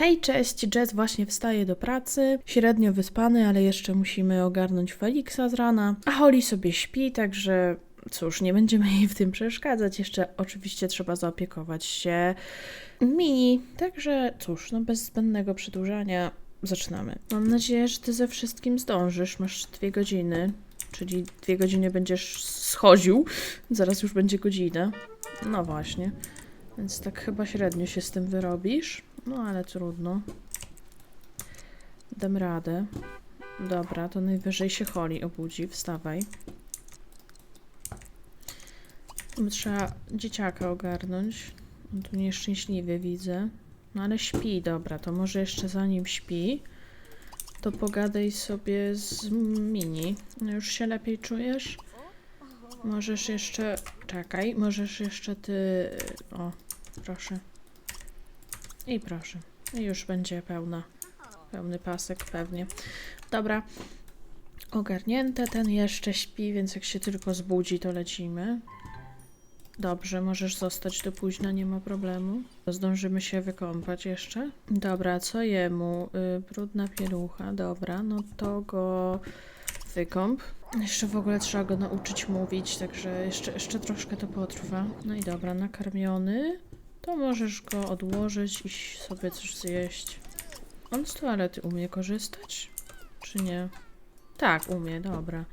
Hej, cześć, Jazz właśnie wstaje do pracy, średnio wyspany, ale jeszcze musimy ogarnąć Feliksa z rana, a Holly sobie śpi, także cóż, nie będziemy jej w tym przeszkadzać, jeszcze oczywiście trzeba zaopiekować się Mini, także cóż, no bez zbędnego przedłużania zaczynamy. Mam nadzieję, że ty ze wszystkim zdążysz, masz dwie godziny, czyli dwie godziny będziesz schodził, zaraz już będzie godzina, no właśnie. Więc tak chyba średnio się z tym wyrobisz. No ale trudno. Dam radę. Dobra, to najwyżej się Holly obudzi. Wstawaj. Trzeba dzieciaka ogarnąć. On tu nieszczęśliwy widzę. No ale śpi, dobra. To może jeszcze zanim śpi, to pogadaj sobie z Mini. No już się lepiej czujesz? Możesz jeszcze... Czekaj, możesz jeszcze ty... O, proszę. I proszę. I już będzie pełna. Pełny pasek pewnie. Dobra. Ogarnięte. Ten jeszcze śpi, więc jak się tylko zbudzi, to lecimy. Dobrze, możesz zostać do późna, nie ma problemu. Zdążymy się wykąpać jeszcze. Dobra, co jemu? Y, brudna pielucha, dobra, no to go wykąp. Jeszcze w ogóle trzeba go nauczyć mówić, także jeszcze, jeszcze troszkę to potrwa. No i dobra, nakarmiony. To możesz go odłożyć i sobie coś zjeść. On z toalety umie korzystać? Czy nie? Tak, umie, dobra.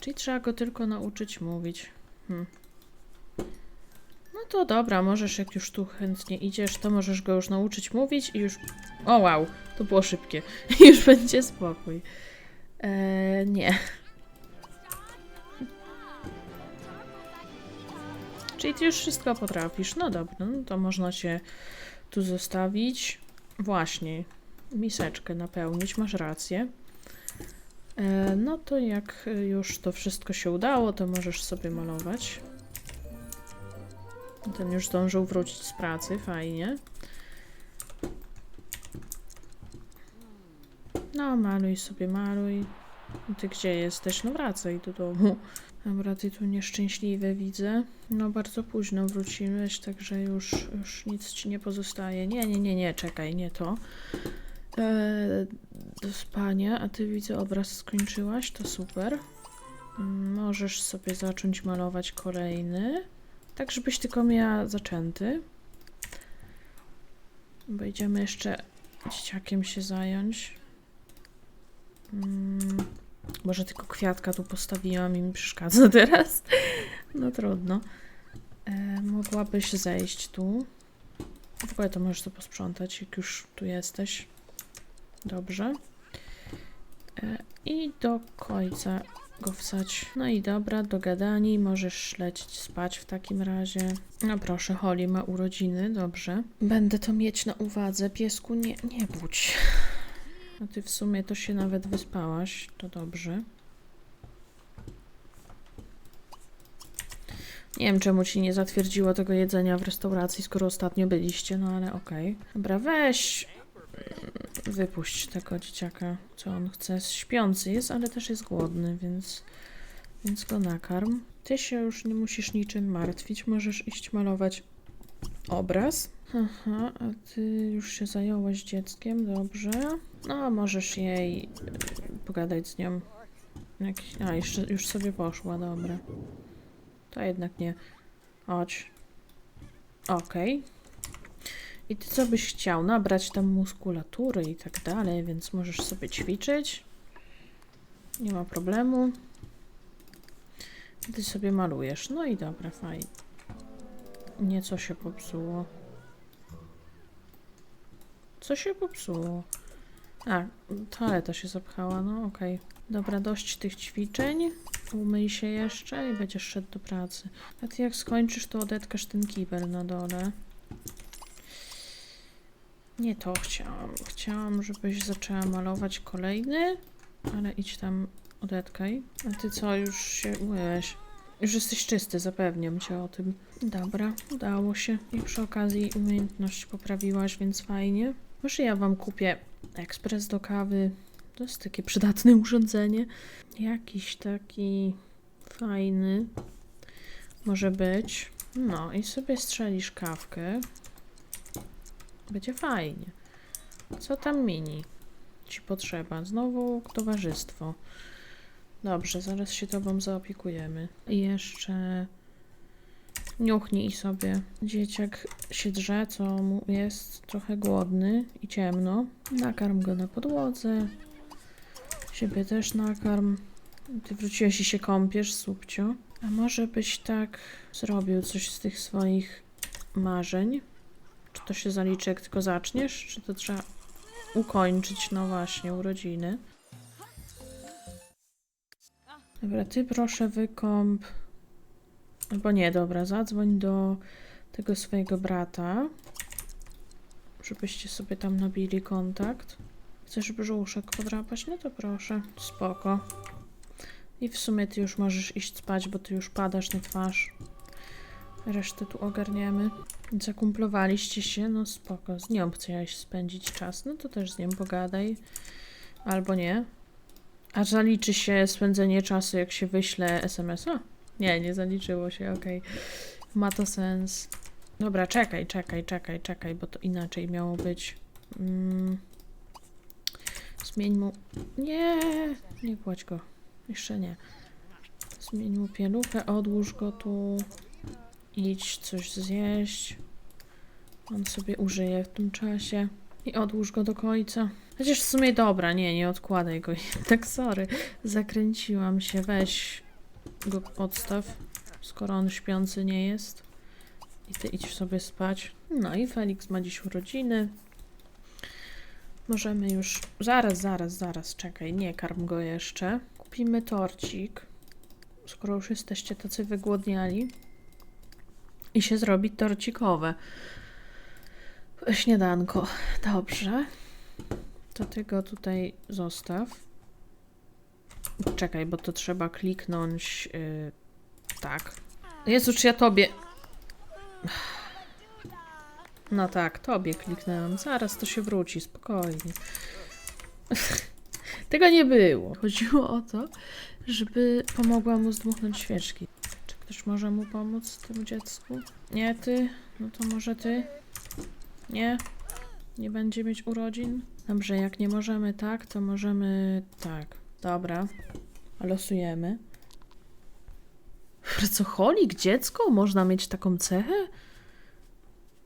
Czyli trzeba go tylko nauczyć mówić. Hm. No to dobra, możesz jak już tu chętnie idziesz, to możesz go już nauczyć mówić i już... O wow, to było szybkie. już będzie spokój. Eee, nie. Czyli ty już wszystko potrafisz. No dobra, no to można się tu zostawić. Właśnie, miseczkę napełnić, masz rację. E, no to jak już to wszystko się udało, to możesz sobie malować. Ten już zdążył wrócić z pracy, fajnie. No, maluj sobie, maluj. Ty gdzie jesteś? No wracaj do domu. Dobra, ty tu nieszczęśliwy widzę. No bardzo późno wróciłeś, także już, już nic ci nie pozostaje. Nie, nie, nie, nie, czekaj, nie to. Eee, do spania, a ty widzę obraz skończyłaś, to super. Możesz sobie zacząć malować kolejny. Tak, żebyś tylko miała zaczęty. Będziemy jeszcze dzieciakiem się zająć. Mm. Może tylko kwiatka tu postawiłam i mi przeszkadza teraz. No trudno. E, mogłabyś zejść tu. W ogóle to możesz to posprzątać, jak już tu jesteś. Dobrze. E, I do końca go wsać. No i dobra, dogadani. Możesz lecieć spać w takim razie. No proszę, Holly ma urodziny, dobrze. Będę to mieć na uwadze. Piesku, nie, nie budź. A ty w sumie to się nawet wyspałaś, to dobrze. Nie wiem, czemu ci nie zatwierdziło tego jedzenia w restauracji, skoro ostatnio byliście, no ale okej. Dobra, weź. mm, Wypuść tego dzieciaka, co on chce. Śpiący jest, ale też jest głodny, więc, więc go nakarm. Ty się już nie musisz niczym martwić, możesz iść malować obraz. Aha, a ty już się zająłaś dzieckiem, dobrze. No, możesz jej y, pogadać z nią. Jak... A, jeszcze już sobie poszła, dobra. To jednak nie. Chodź. Okej. I ty co byś chciał? Nabrać tam muskulatury i tak dalej, więc możesz sobie ćwiczyć. Nie ma problemu. Ty sobie malujesz. No i dobra, fajnie. Nieco się popsuło. Co się popsuło? A, toaleta się zapchała, no okej. Dobra, dość tych ćwiczeń. Umyj się jeszcze i będziesz szedł do pracy. A ty jak skończysz, to odetkasz ten kibel na dole. Nie to chciałam. Chciałam, żebyś zaczęła malować kolejny, ale idź tam, odetkaj. A ty co, już się umyłeś? Już jesteś czysty, zapewniam cię o tym. Dobra, udało się. I przy okazji umiejętność poprawiłaś, więc fajnie. Może ja wam kupię ekspres do kawy. To jest takie przydatne urządzenie. Jakiś taki fajny może być. No i sobie strzelisz kawkę. Będzie fajnie. Co tam mini? Ci potrzeba. Znowu towarzystwo. Dobrze, zaraz się tobą zaopiekujemy. I jeszcze niuchnij sobie. Dzieciak się drze, co mu jest trochę głodny i ciemno. Nakarm go na podłodze. Siebie też nakarm. Ty wróciłeś i się kąpiesz, subcio. A może byś tak zrobił coś z tych swoich marzeń? Czy to się zaliczy, jak tylko zaczniesz? Czy to trzeba ukończyć, no właśnie, urodziny? Dobra, ty proszę wykąp. Albo nie, dobra, zadzwoń do tego swojego brata, żebyście sobie tam nabili kontakt. Chcesz brzuszek podrapać? No to proszę, spoko. I w sumie ty już możesz iść spać, bo ty już padasz na twarz. Resztę tu ogarniemy. Zakumplowaliście się? No spoko. Z nią chciałeś spędzić czas. No to też z nią pogadaj. Albo nie. A zaliczy się spędzenie czasu, jak się wyśle SMS-a? Nie, nie zaliczyło się, okej. Ma to sens. Dobra, czekaj, czekaj, czekaj, czekaj, bo to inaczej miało być. Mm. Zmień mu... Nie, nie płać go. Jeszcze nie. Zmień mu pieluchę, odłóż go tu. Idź coś zjeść. On sobie użyje w tym czasie. I odłóż go do końca. Chociaż w sumie dobra, nie, nie odkładaj go. tak sorry, zakręciłam się. Weź go odstaw, skoro on śpiący nie jest. I ty idź sobie spać. No i Felix ma dziś urodziny. Możemy już... Zaraz, zaraz, zaraz, czekaj, nie karm go jeszcze. Kupimy torcik, skoro już jesteście tacy wygłodniali. I się zrobi torcikowe. Śniadanko. Dobrze. To ty go tutaj zostaw. Czekaj, bo to trzeba kliknąć. Yy, tak. Jezu, czy ja tobie. No tak, tobie kliknęłam. Zaraz to się wróci, spokojnie. Tego nie było. Chodziło o to, żeby pomogła mu zdmuchnąć świeczki. Czy ktoś może mu pomóc temu dziecku? Nie ty? No to może ty? Nie? Nie będzie mieć urodzin? Dobrze, jak nie możemy tak, to możemy tak. Dobra. Losujemy. Pracocholik, dziecko? Można mieć taką cechę?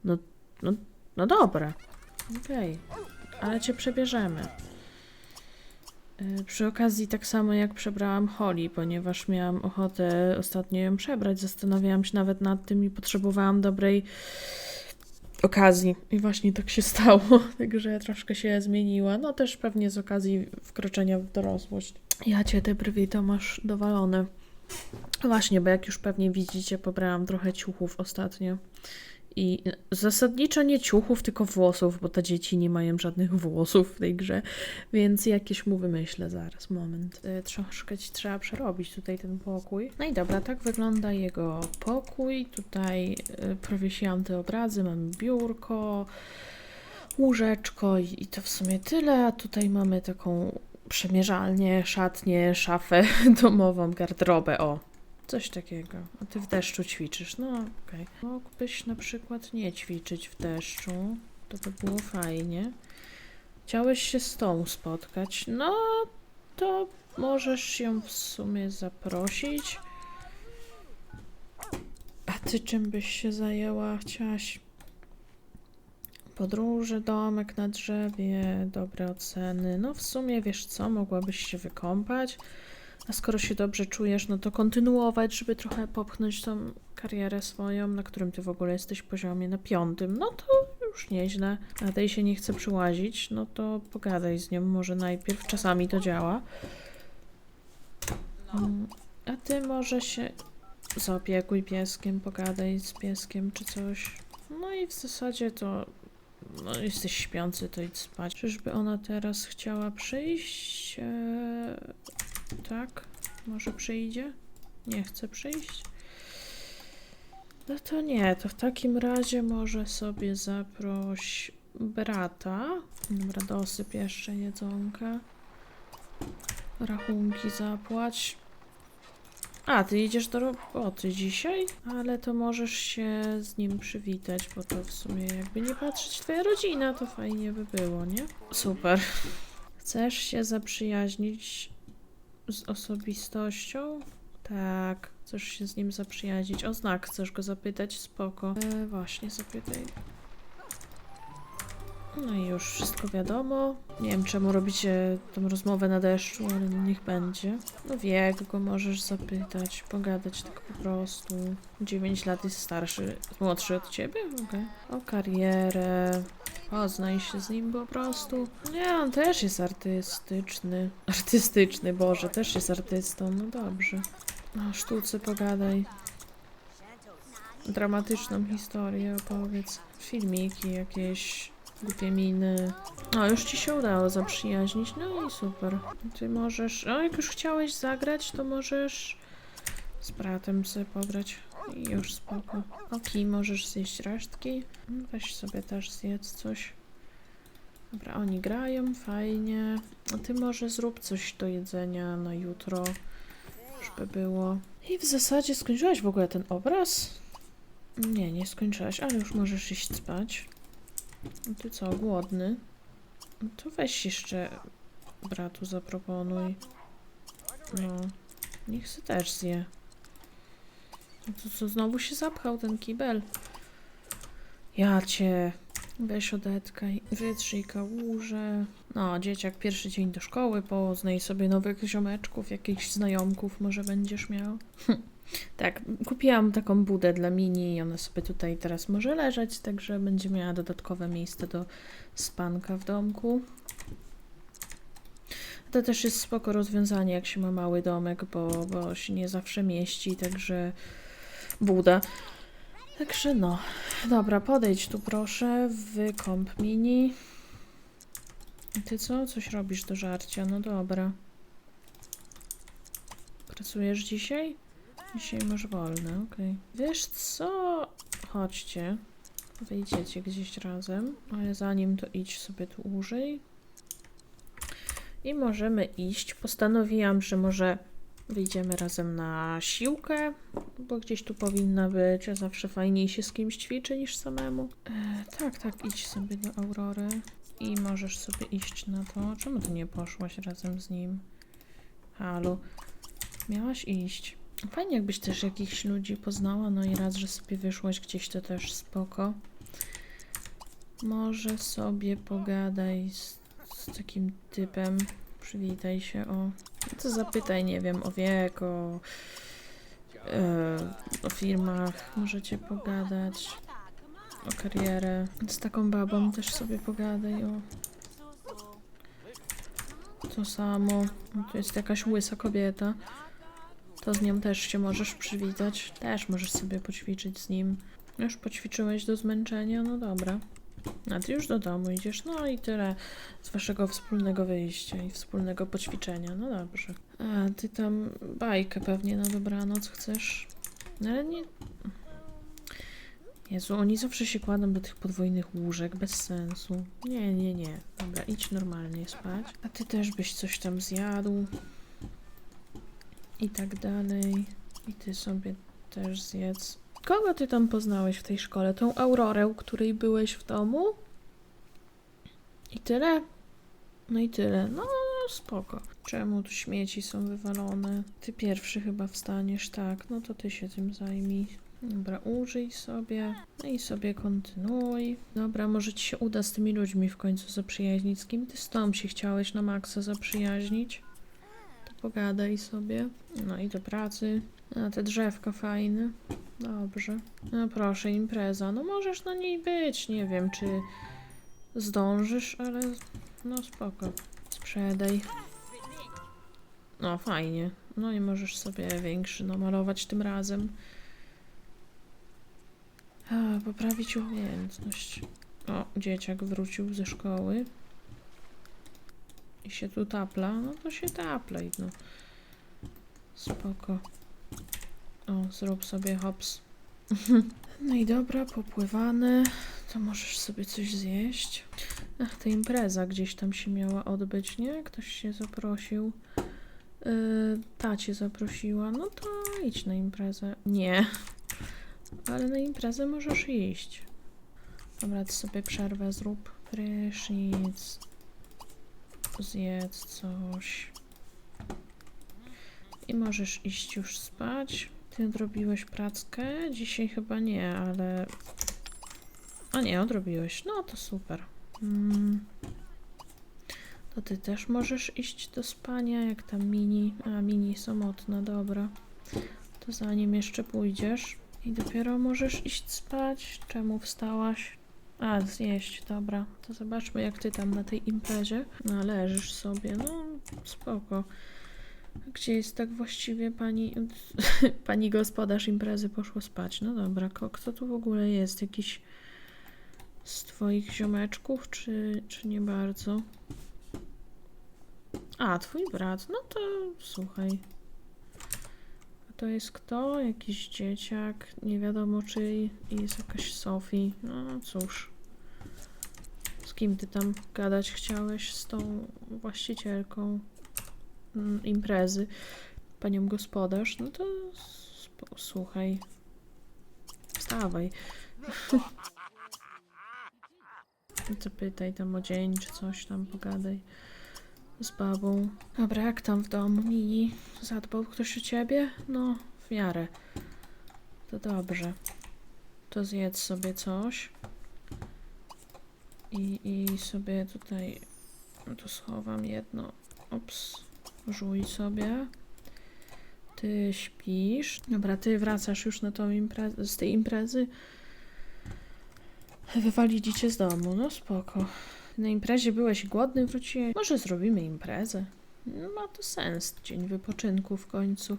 No, no, no dobra. Okej. Ale cię przebierzemy. Y, Przy okazji, tak samo jak przebrałam Holly, ponieważ miałam ochotę ostatnio ją przebrać, zastanawiałam się nawet nad tym i potrzebowałam dobrej okazji. I właśnie tak się stało, także troszkę się zmieniła. No też pewnie z okazji wkroczenia w dorosłość. Ja cię te brwi to masz dowalone. Właśnie, bo jak już pewnie widzicie, pobrałam trochę ciuchów ostatnio. I zasadniczo nie ciuchów, tylko włosów, bo te dzieci nie mają żadnych włosów w tej grze, więc jakieś mu wymyślę zaraz, moment. Y, Troszkę ci trzeba przerobić tutaj ten pokój. No i dobra, tak wygląda jego pokój. Tutaj y, powiesiłam te obrazy, mam biurko, łóżeczko i to w sumie tyle, a tutaj mamy taką przemierzalnię, szatnię, szafę domową, garderobę, o. Coś takiego. A ty w deszczu ćwiczysz. No, okej. Mógłbyś na przykład nie ćwiczyć w deszczu. To by było fajnie. Chciałeś się z tą spotkać. No, to możesz ją w sumie zaprosić. A ty czym byś się zajęła? Chciałaś podróże, domek na drzewie, dobre oceny. No w sumie wiesz co, mogłabyś się wykąpać. A skoro się dobrze czujesz, no to kontynuować, żeby trochę popchnąć tą karierę swoją, na którym ty w ogóle jesteś poziomie na piątym. No to już nieźle. A tej się nie chce przyłazić, no to pogadaj z nią może najpierw. Czasami to działa. Mm, A ty może się zaopiekuj pieskiem, pogadaj z pieskiem czy coś. No i w zasadzie to no, jesteś śpiący, to idź spać. Czyżby ona teraz chciała przyjść? Eee, tak? Może przyjdzie? Nie chce przyjść? No to nie, to w takim razie może sobie zaproś brata. Dobra, dosyp jeszcze jedzonka. Rachunki zapłać. A, ty idziesz do roboty dzisiaj? Ale to możesz się z nim przywitać, bo to w sumie jakby nie patrzeć twoja rodzina, to fajnie by było, nie? Super. Chcesz się zaprzyjaźnić z osobistością? Tak. Chcesz się z nim zaprzyjaźnić? O znak chcesz go zapytać? Spoko. E, właśnie, zapytaj. No i już wszystko wiadomo. Nie wiem czemu robicie tą rozmowę na deszczu, ale niech będzie. No wiek go możesz zapytać, pogadać tak po prostu. 9 lat jest starszy, młodszy od ciebie? Okej. O karierę. Poznaj się z nim po prostu. Nie, on też jest artystyczny. Artystyczny, Boże, też jest artystą. No dobrze. O sztuce pogadaj. Dramatyczną historię opowiedz. Filmiki jakieś, głupie miny. O, już ci się udało zaprzyjaźnić, no i super. Ty możesz, o jak już chciałeś zagrać, to możesz z bratem sobie pograć. Już spoko. Oki, możesz zjeść resztki. Weź sobie też zjedz coś. Dobra, oni grają, fajnie. A ty może zrób coś do jedzenia na jutro, żeby było. I w zasadzie skończyłaś w ogóle ten obraz? Nie, nie skończyłaś, ale już możesz iść spać. Ty co, głodny? To weź jeszcze bratu zaproponuj. No, niech se też zje. To co, znowu się zapchał ten kibel? Ja cię. Weź odetkaj, wytrzyj kałuże. No, dzieciak, pierwszy dzień do szkoły, poznaj sobie nowych ziomeczków, jakichś znajomków może będziesz miał. Tak, kupiłam taką budę dla Mini i ona sobie tutaj teraz może leżeć, także będzie miała dodatkowe miejsce do spanka w domku. To też jest spoko rozwiązanie, jak się ma mały domek, bo, bo się nie zawsze mieści, także buda. Także no. Dobra, podejdź tu proszę, wykąp Mini. Ty co? Coś robisz do żarcia? No dobra. Pracujesz dzisiaj? Dzisiaj masz wolne, okej. Wiesz co? Chodźcie. Wyjdziecie gdzieś razem, ale zanim to idź sobie tu użyj. I możemy iść. Postanowiłam, że może wyjdziemy razem na siłkę, bo gdzieś tu powinna być, a zawsze fajniej się z kimś ćwiczy niż samemu. E, tak, tak, idź sobie do Aurory i możesz sobie iść na to. Czemu ty nie poszłaś razem z nim? Halo. Miałaś iść. Fajnie jakbyś też jakichś ludzi poznała, no i raz, że sobie wyszłaś gdzieś, to też spoko. Może sobie pogadaj z, z takim typem. Przywitaj się o... To zapytaj, nie wiem, o wiek, o... E, o firmach możecie pogadać. O karierę. Z taką babą też sobie pogadaj o... To samo. Tu jest jakaś łysa kobieta. To z nią też się możesz przywitać. Też możesz sobie poćwiczyć z nim. Już poćwiczyłeś do zmęczenia? No dobra. A ty już do domu idziesz. No i tyle z waszego wspólnego wyjścia i wspólnego poćwiczenia. No dobrze. A ty tam bajkę pewnie na dobranoc chcesz? No ale nie... Jezu, oni zawsze się kładą do tych podwójnych łóżek, bez sensu. Nie, nie, nie. Dobra, idź normalnie spać. A ty też byś coś tam zjadł i tak dalej. I ty sobie też zjedz. Kogo ty tam poznałeś w tej szkole? Tą Aurorę, której byłeś w domu? I tyle? No i tyle. No, spoko. Czemu tu śmieci są wywalone? Ty pierwszy chyba wstaniesz, tak. No to ty się tym zajmij. Dobra, użyj sobie. No i sobie kontynuuj. Dobra, może ci się uda z tymi ludźmi w końcu zaprzyjaźnić. Z kim ty z tą się chciałeś na maksa zaprzyjaźnić? Pogadaj sobie. No i do pracy. A te drzewka fajne. Dobrze. No proszę, impreza. No możesz na niej być. Nie wiem, czy zdążysz, ale no spoko. Sprzedaj. No fajnie. No i możesz sobie większy namalować tym razem. A, poprawić umiejętność. O, dzieciak wrócił ze szkoły i się tu tapla, no to się taplej, no. Spoko. O, zrób sobie hops. no i dobra, popływane. To możesz sobie coś zjeść. Ach, ta impreza gdzieś tam się miała odbyć, nie? Ktoś się zaprosił. Yy, ta cię zaprosiła, no to idź na imprezę. Nie. Ale na imprezę możesz iść. Dobra, sobie przerwę zrób. Prysznic. Zjedz coś. I możesz iść już spać. Ty odrobiłeś prackę? Dzisiaj chyba nie, ale... A nie, odrobiłeś. No to super. Mm. To ty też możesz iść do spania, jak tam mini. A, mini samotna, dobra. To zanim jeszcze pójdziesz i dopiero możesz iść spać. Czemu wstałaś? A, zjeść, dobra. To zobaczmy, jak ty tam na tej imprezie. No, leżysz sobie, no spoko. Gdzie jest tak właściwie pani... pani gospodarz imprezy poszła spać? No dobra, kto tu w ogóle jest? Jakiś z twoich ziomeczków, czy, czy nie bardzo? A, twój brat. No to słuchaj. A to jest kto? Jakiś dzieciak. Nie wiadomo, czy jest jakaś Sofii. No cóż. Z kim ty tam gadać chciałeś? Z tą właścicielką imprezy, panią gospodarz. No to słuchaj. Wstawaj. Zapytaj tam o dzień, czy coś tam pogadaj z babą. Dobra, jak tam w domu, Mini? Zadbał ktoś o ciebie? No, w miarę. To dobrze. To zjedz sobie coś. I, i sobie tutaj no to schowam jedno. Ops. Żuj sobie. Ty śpisz. Dobra, ty wracasz już na tą imprezę, z tej imprezy. Wywalili cię z domu, no spoko. Na imprezie byłeś głodny, wróciłeś. Może zrobimy imprezę? No, ma to sens, dzień wypoczynku w końcu.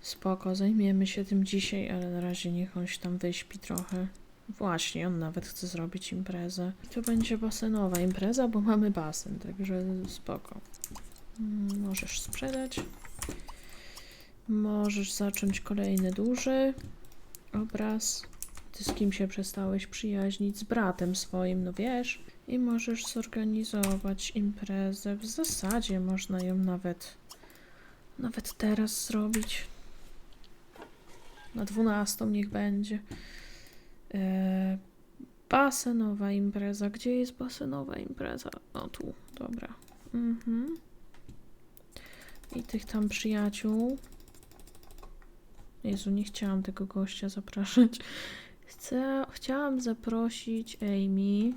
Spoko, zajmiemy się tym dzisiaj, ale na razie niech on się tam wyśpi trochę. Właśnie, on nawet chce zrobić imprezę. I to będzie basenowa impreza, bo mamy basen, także spoko. Mm, Możesz sprzedać. Możesz zacząć kolejny duży obraz. Ty z kim się przestałeś przyjaźnić? Z bratem swoim, no wiesz. I możesz zorganizować imprezę. W zasadzie można ją nawet nawet teraz zrobić. Na 12 niech będzie. Eee, basenowa impreza. Gdzie jest basenowa impreza? O tu, dobra. Mhm. I tych tam przyjaciół. Jezu, nie chciałam tego gościa zapraszać. Chcę, chciałam zaprosić Amy.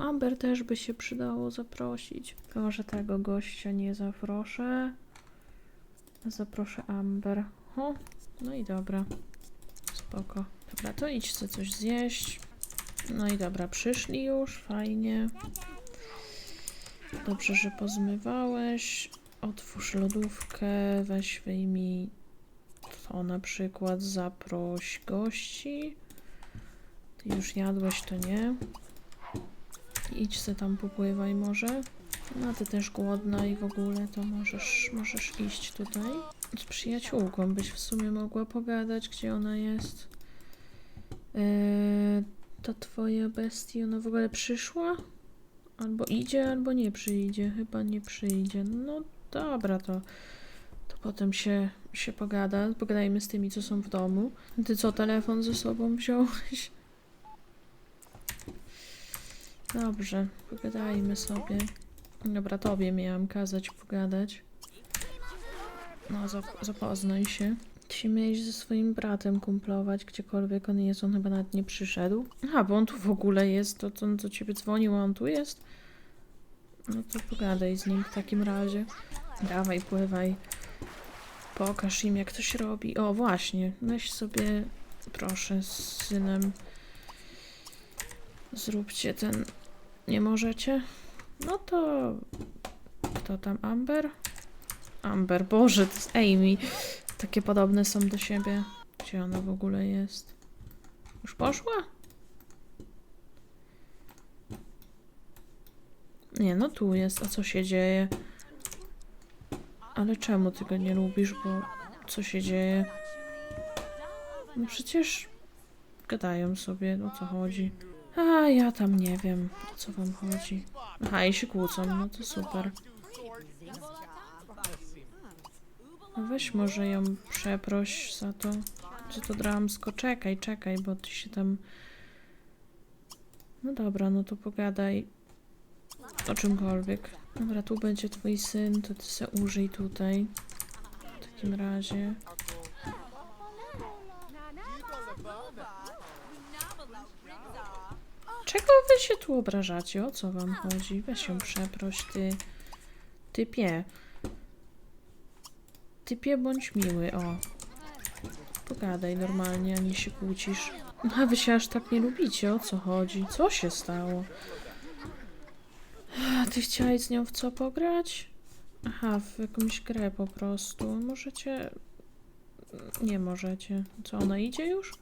Amber też by się przydało zaprosić. Tylko może tego gościa nie zaproszę. Zaproszę Amber. O, no i dobra. Spoko. Dobra, to idź sobie coś zjeść. No i dobra, przyszli już, fajnie. Dobrze, że pozmywałeś. Otwórz lodówkę, weź wyjmij to na przykład zaproś gości. Ty już jadłeś, to nie. Idź se tam popływaj może. No ty też głodna i w ogóle to możesz, możesz iść tutaj. Z przyjaciółką byś w sumie mogła pogadać, gdzie ona jest. Eee, ta twoja bestia, ona w ogóle przyszła? Albo idzie, albo nie przyjdzie. Chyba nie przyjdzie. No dobra, to, to potem się, się pogada. Pogadajmy z tymi, co są w domu. Ty co, telefon ze sobą wziąłeś? Dobrze, pogadajmy sobie. Dobra, tobie miałam kazać pogadać. No, zap- zapoznaj się. Ty miałeś ze swoim bratem kumplować, gdziekolwiek on jest, on chyba nawet nie przyszedł. A, bo on tu w ogóle jest, to to on do ciebie dzwonił, a on tu jest? No to pogadaj z nim w takim razie. Dawaj, pływaj. Pokaż im, jak to się robi. O, właśnie, weź sobie, proszę, z synem. Zróbcie ten... Nie możecie? No to... Kto tam? Amber? Amber, Boże, to jest Amy. Takie podobne są do siebie. Gdzie ona w ogóle jest? Już poszła? Nie, no tu jest. A co się dzieje? Ale czemu ty go nie lubisz, bo co się dzieje? No przecież gadają sobie, o co chodzi. A ja tam nie wiem, o co wam chodzi. Aha, i się kłócą, no to super. No weź może ją przeproś za to, że to dramsko. Czekaj, czekaj, bo ty się tam... No dobra, no to pogadaj o czymkolwiek. Dobra, tu będzie twój syn, to ty se użyj tutaj. W takim razie. Czego wy się tu obrażacie? O co wam chodzi? Weź się przeproś, ty... Typie. Typie bądź miły, o. Pogadaj normalnie, a nie się kłócisz. A wy się aż tak nie lubicie, o co chodzi? Co się stało? A ty chciałeś z nią w co pograć? Aha, w jakąś grę po prostu. Możecie... Nie możecie. Co, ona idzie już?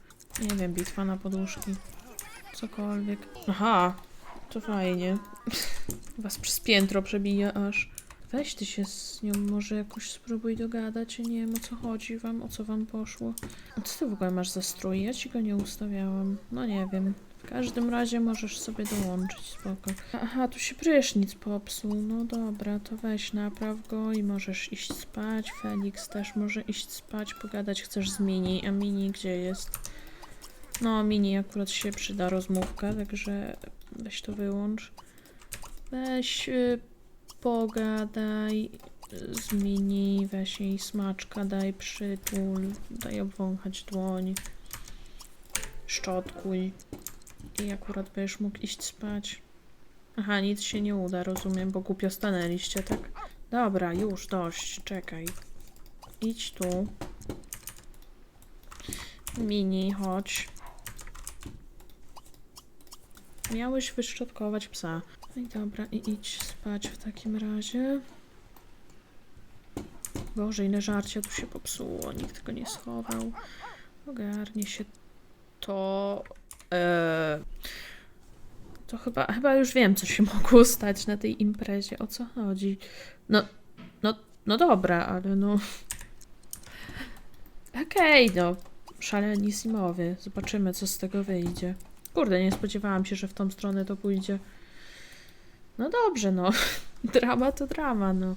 Nie wiem, bitwa na poduszki. Cokolwiek. Aha, to fajnie. Was przez piętro przebija aż. Weź ty się z nią może jakoś spróbuj dogadać. Nie wiem o co chodzi wam, o co wam poszło. A co ty w ogóle masz za strój? Ja ci go nie ustawiałam. No nie wiem. W każdym razie możesz sobie dołączyć, spoko. Aha, tu się prysznic popsuł. No dobra, to weź napraw go i możesz iść spać. Felix też może iść spać, pogadać chcesz z Mini. A Mini gdzie jest? No, Mini akurat się przyda rozmówka, także weź to wyłącz. Weź y, pogadaj z Mini, weź jej smaczka, daj przytul, daj obwąchać dłoń, szczotkuj i akurat będziesz mógł iść spać. Aha, nic się nie uda, rozumiem, bo głupio stanęliście, tak? Dobra, już, dość, czekaj. Idź tu. Mini, chodź. Miałeś wyszczotkować psa. No i dobra, i idź spać w takim razie. Boże, ile żarcia tu się popsuło, nikt go nie schował. Ogarnie się to... Eee, to chyba, chyba już wiem, co się mogło stać na tej imprezie. O co chodzi? No, no, no dobra, ale no... Okej, no. Szalenisimowy. Zobaczymy, co z tego wyjdzie. Kurde, nie spodziewałam się, że w tą stronę to pójdzie. No dobrze, no. Drama to drama, no.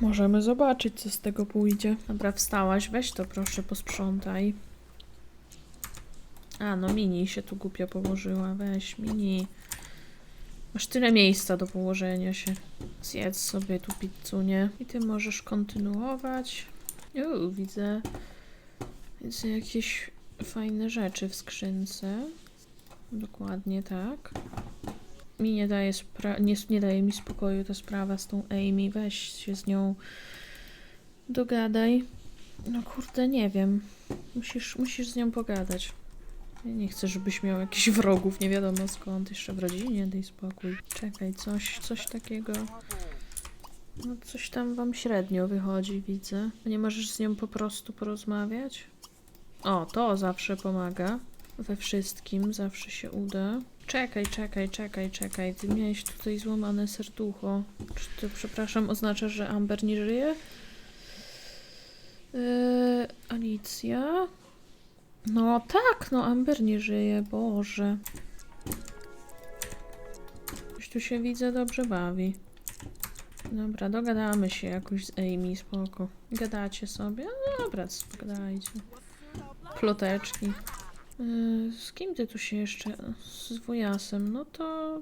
Możemy zobaczyć, co z tego pójdzie. Dobra, wstałaś. Weź to proszę, posprzątaj. A, no Mini się tu głupio położyła. Weź, Mini. Masz tyle miejsca do położenia się. Zjedz sobie tu pizzunię. I ty możesz kontynuować. Uuu, widzę... Widzę jakieś fajne rzeczy w skrzynce. Dokładnie tak. Mi nie daje, nie, nie daje mi spokoju ta sprawa z tą Amy. Weź się z nią dogadaj. No kurde, nie wiem. Musisz, musisz z nią pogadać. Nie chcę, żebyś miał jakichś wrogów, nie wiadomo skąd. Jeszcze w rodzinie, daj spokój. Czekaj, coś, coś takiego... No coś tam wam średnio wychodzi, widzę. Nie możesz z nią po prostu porozmawiać? O, to zawsze pomaga. We wszystkim zawsze się uda. Czekaj, czekaj, czekaj, czekaj. Ty miałeś tutaj złamane serducho. Czy to, przepraszam, oznacza, że Amber nie żyje? Yy, Alicja? No tak, no Amber nie żyje, Boże. Ktoś tu się widzę dobrze bawi. Dobra, dogadamy się jakoś z Amy, spoko. Gadacie sobie? No dobra, pogadajcie. Ploteczki. Yy, Z kim ty tu się jeszcze... Z wujasem, no to...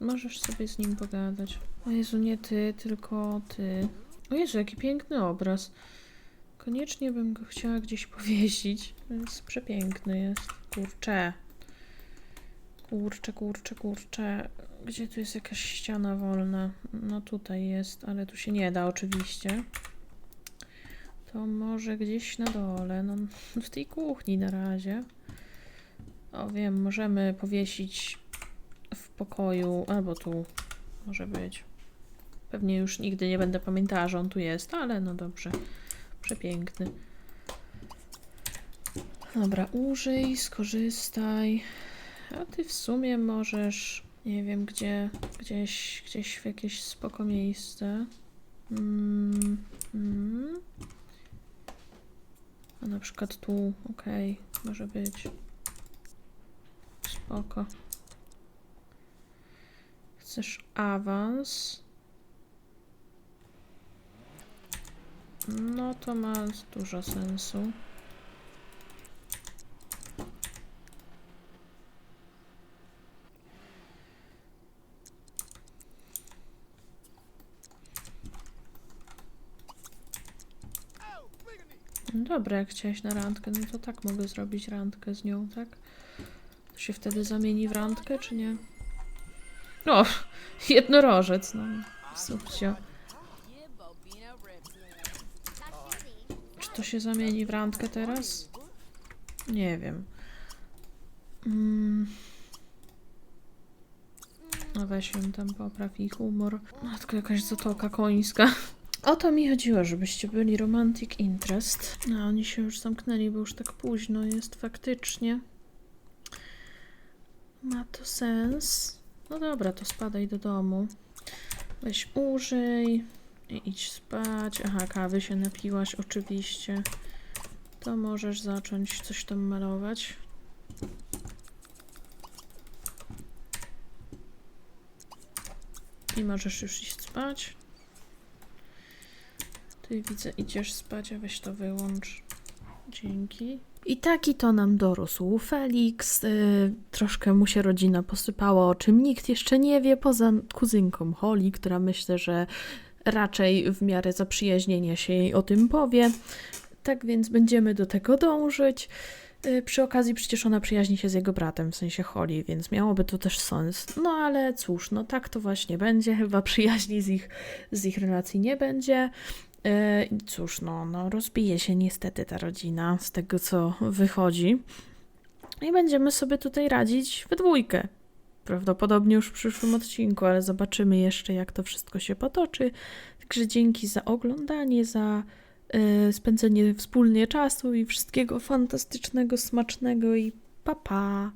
Możesz sobie z nim pogadać. O Jezu, nie ty, tylko ty. O Jezu, jaki piękny obraz. Koniecznie bym go chciała gdzieś powiesić. Jest przepiękny jest. Kurcze. Kurcze, kurcze, kurcze. Gdzie tu jest jakaś ściana wolna? No tutaj jest, ale tu się nie da oczywiście. To może gdzieś na dole, no w tej kuchni na razie. O wiem, możemy powiesić w pokoju, albo tu może być. Pewnie już nigdy nie będę pamiętała, że on tu jest, ale no dobrze. Przepiękny. Dobra, użyj, skorzystaj. A ty w sumie możesz, nie wiem gdzie, gdzieś, gdzieś w jakieś spoko miejsce. Mm, mm. A na przykład tu, okej, może być. Spoko. Chcesz awans? No to ma dużo sensu. No dobra, jak chciałeś na randkę, no to tak mogę zrobić randkę z nią, tak? To się wtedy zamieni w randkę, czy nie? O, jednorożec, no. Subcio. To się zamieni w randkę teraz? Nie wiem. Mm. No weź ją tam popraw ich humor. Matko, jakaś zatoka końska. O to mi chodziło, żebyście byli romantic interest. No, oni się już zamknęli, bo już tak późno jest faktycznie. Ma to sens. No dobra, to spadaj do domu. Weź użyj i idź spać. Aha, kawy się napiłaś oczywiście. To możesz zacząć coś tam malować. I możesz już iść spać. Ty widzę, idziesz spać, a weź to wyłącz. Dzięki. I taki to nam dorósł Felix. y, troszkę mu się rodzina posypała, o czym nikt jeszcze nie wie, poza kuzynką Holly, która myślę, że raczej w miarę zaprzyjaźnienia się jej o tym powie. Tak więc będziemy do tego dążyć. Y, Przy okazji przecież ona przyjaźni się z jego bratem, w sensie Holly, więc miałoby to też sens. No ale cóż, no tak to właśnie będzie. Chyba przyjaźni z ich, z ich relacji nie będzie. E, i Cóż, no, no, rozbije się niestety ta rodzina z tego, co wychodzi. I będziemy sobie tutaj radzić we dwójkę. Prawdopodobnie już w przyszłym odcinku, ale zobaczymy jeszcze, jak to wszystko się potoczy. Także dzięki za oglądanie, za e, spędzenie wspólnie czasu i wszystkiego fantastycznego, smacznego i pa pa!